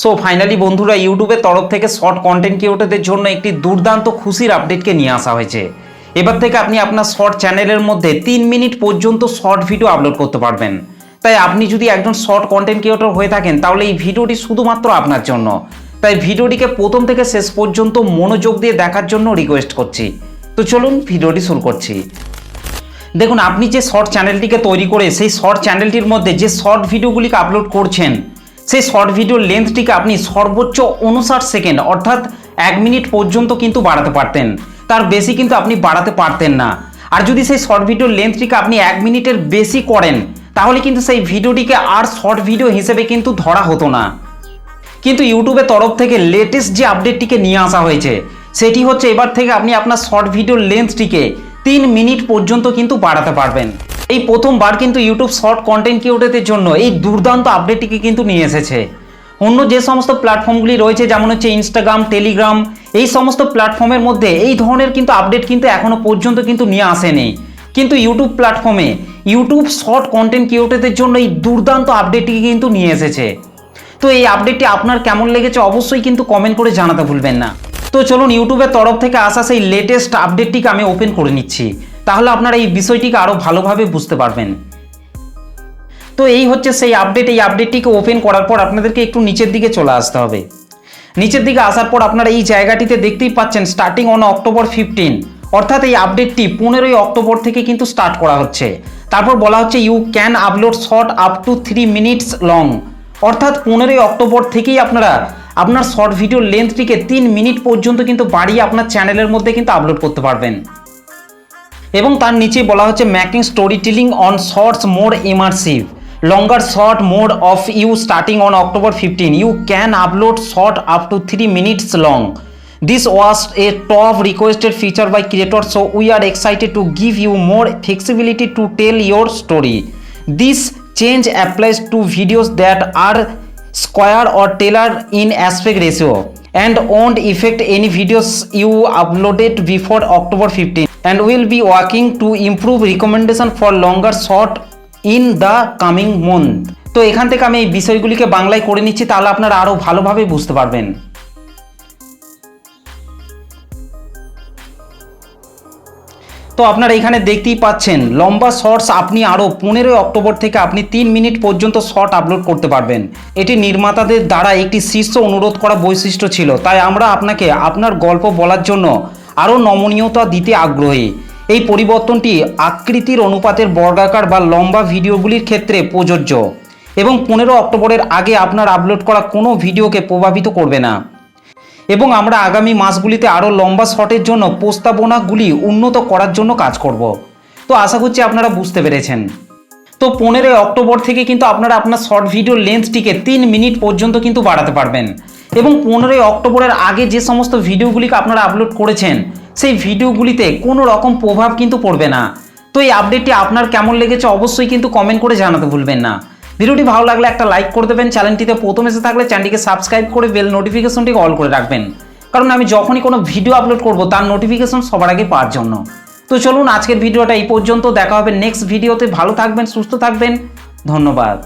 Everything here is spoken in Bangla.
সো ফাইনালি বন্ধুরা ইউটিউবের তরফ থেকে শর্ট কন্টেন্ট ক্রিয়েটরদের জন্য একটি দুর্দান্ত খুশির আপডেটকে নিয়ে আসা হয়েছে। এবার থেকে আপনি আপনার শর্ট চ্যানেলের মধ্যে তিন মিনিট পর্যন্ত শর্ট ভিডিও আপলোড করতে পারবেন। তাই আপনি যদি একজন শর্ট কন্টেন্ট ক্রিয়েটর হয়ে থাকেন, তাহলে এই ভিডিওটি শুধুমাত্র আপনার জন্য। তাই ভিডিওটিকে প্রথম থেকে শেষ পর্যন্ত মনোযোগ দিয়ে দেখার জন্য রিকোয়েস্ট করছি। তো চলুন ভিডিওটি শুরু করছি। দেখুন, আপনি যে শর্ট চ্যানেলটিকে তৈরি করে, সেই শর্ট চ্যানেলটির মধ্যে যে শর্ট ভিডিওগুলিকে আপলোড করছেন সেই শর্ট ভিডিওর লেন্থটিকে আপনি সর্বোচ্চ উনষাট সেকেন্ড অর্থাৎ এক মিনিট পর্যন্ত কিন্তু বাড়াতে পারতেন। তার বেশি কিন্তু আপনি বাড়াতে পারতেন না। আর যদি সেই শর্ট ভিডিওর লেন্থটিকে আপনি এক মিনিটের বেশি করেন, তাহলে কিন্তু সেই ভিডিওটিকে আর শর্ট ভিডিও হিসেবে কিন্তু ধরা হতো না। কিন্তু ইউটিউবের তরফ থেকে লেটেস্ট যে আপডেটটিকে নিয়ে আসা হয়েছে, সেটি হচ্ছে এবার থেকে আপনি আপনার শর্ট ভিডিওর লেন্থটিকে তিন মিনিট পর্যন্ত কিন্তু বাড়াতে পারবেন। এই প্রথমবার কিন্তু ইউটিউব শর্ট কন্টেন্ট ক্রিয়েটরদের জন্য এই দুর্দান্ত আপডেটটিকে কিন্তু নিয়ে এসেছে। অন্য যে সমস্ত প্ল্যাটফর্মগুলি রয়েছে, যেমন হচ্ছে ইনস্টাগ্রাম টেলিগ্রাম এই সমস্ত প্ল্যাটফর্মের মধ্যে এই ধরনের কিন্তু আপডেট কিন্তু এখনও পর্যন্ত কিন্তু নিয়ে আসেনি। কিন্তু ইউটিউব প্ল্যাটফর্মে ইউটিউব শর্ট কন্টেন্ট ক্রিয়েটরদের জন্য এই দুর্দান্ত আপডেটটিকে কিন্তু নিয়ে এসেছে। তো এই আপডেটটি আপনার কেমন লেগেছে অবশ্যই কিন্তু কমেন্ট করে জানাতে ভুলবেন না। তো চলুন ইউটিউবের তরফ থেকে আসা সেই লেটেস্ট আপডেটটিকে আমি ওপেন করে নিচ্ছি। তাহলে আপনারা এই বিষয়টিকে আরও ভালোভাবে বুঝতে পারবেন। তো এই হচ্ছে সেই আপডেট এই আপডেটটিকে ওপেন করার পর আপনাদেরকে একটু নিচের দিকে চলে আসতে হবে। নিচের দিকে আসার পর আপনারা এই জায়গাটিতে দেখতেই পাচ্ছেন স্টার্টিং অন অক্টোবর ফিফটিন অর্থাৎ এই আপডেটটি পনেরোই অক্টোবর থেকে কিন্তু স্টার্ট করা হচ্ছে। তারপর বলা হচ্ছে you can upload short up to three minutes long অর্থাৎ পনেরোই অক্টোবর থেকেই আপনারা আপনার শর্ট ভিডিও লেন্থটিকে তিন মিনিট পর্যন্ত কিন্তু বাড়িয়ে আপনার চ্যানেলের মধ্যে কিন্তু আপলোড করতে পারবেন। এবং তার নিচে বলা হচ্ছে making storytelling on shorts more immersive longer short mode of you starting on October fifteen you can upload short up to three minutes long this was a top requested feature by creator so we are excited to give you more flexibility to tell your story this change applies to videos that are square or tailor in aspect ratio and won't affect any videos you uploaded before October 15 and will be working to improve recommendation for longer short in the coming month তো এখান থেকে আমি এই বিষয়গুলিকে বাংলায় করে নিচ্ছি তাহলে আপনারা আরও ভালোভাবে বুঝতে পারবেন তো আপনারা এখানে দেখতেই পাচ্ছেন, লম্বা শর্টস আপনি আরও পনেরোই অক্টোবর থেকে আপনি তিন মিনিট পর্যন্ত শর্ট আপলোড করতে পারবেন। এটি নির্মাতাদের দ্বারা একটি শীর্ষ অনুরোধ করা বৈশিষ্ট্য ছিল। তাই আমরা আপনাকে আপনার গল্প বলার জন্য আরও নমনীয়তা দিতে আগ্রহী। এই পরিবর্তনটি আকৃতির অনুপাতের বর্গাকার বা লম্বা ভিডিওগুলির ক্ষেত্রে প্রযোজ্য এবং পনেরো অক্টোবরের আগে আপনার আপলোড করা কোনো ভিডিওকে প্রভাবিত করবে না। এবং আমরা আগামী মাসগুলিতে আরও লম্বা শটের জন্য প্রস্তাবনাগুলি উন্নত করার জন্য কাজ করব। তো আশা করছি আপনারা বুঝতে পেরেছেন। তো পনেরোই অক্টোবর থেকে কিন্তু আপনারা আপনার শর্ট ভিডিও লেন্থটিকে তিন মিনিট পর্যন্ত কিন্তু বাড়াতে পারবেন। এবং পনেরোই অক্টোবরের আগে যে সমস্ত ভিডিওগুলিকে আপনারা আপলোড করেছেন, সেই ভিডিওগুলিতে কোনো রকম প্রভাব কিন্তু পড়বে না। তো এই আপডেটটি আপনার কেমন লেগেছে অবশ্যই কিন্তু কমেন্ট করে জানাতে ভুলবেন না। ভিডিওটি ভালো লাগলে একটা লাইক করে দেবেন। চ্যানেলটিতে প্রথম এসে থাকলে চ্যানেলটিকে সাবস্ক্রাইব করে বেল নোটিফিকেশনটিকে অল করে রাখবেন। কারণ আমি যখনই কোনো ভিডিও আপলোড করব, তার নোটিফিকেশন সবার আগে পাওয়ার জন্য। তো চলুন আজকের ভিডিওটা এই পর্যন্ত। দেখা হবে নেক্সট ভিডিওতে ভালো থাকবেন, সুস্থ থাকবেন। ধন্যবাদ।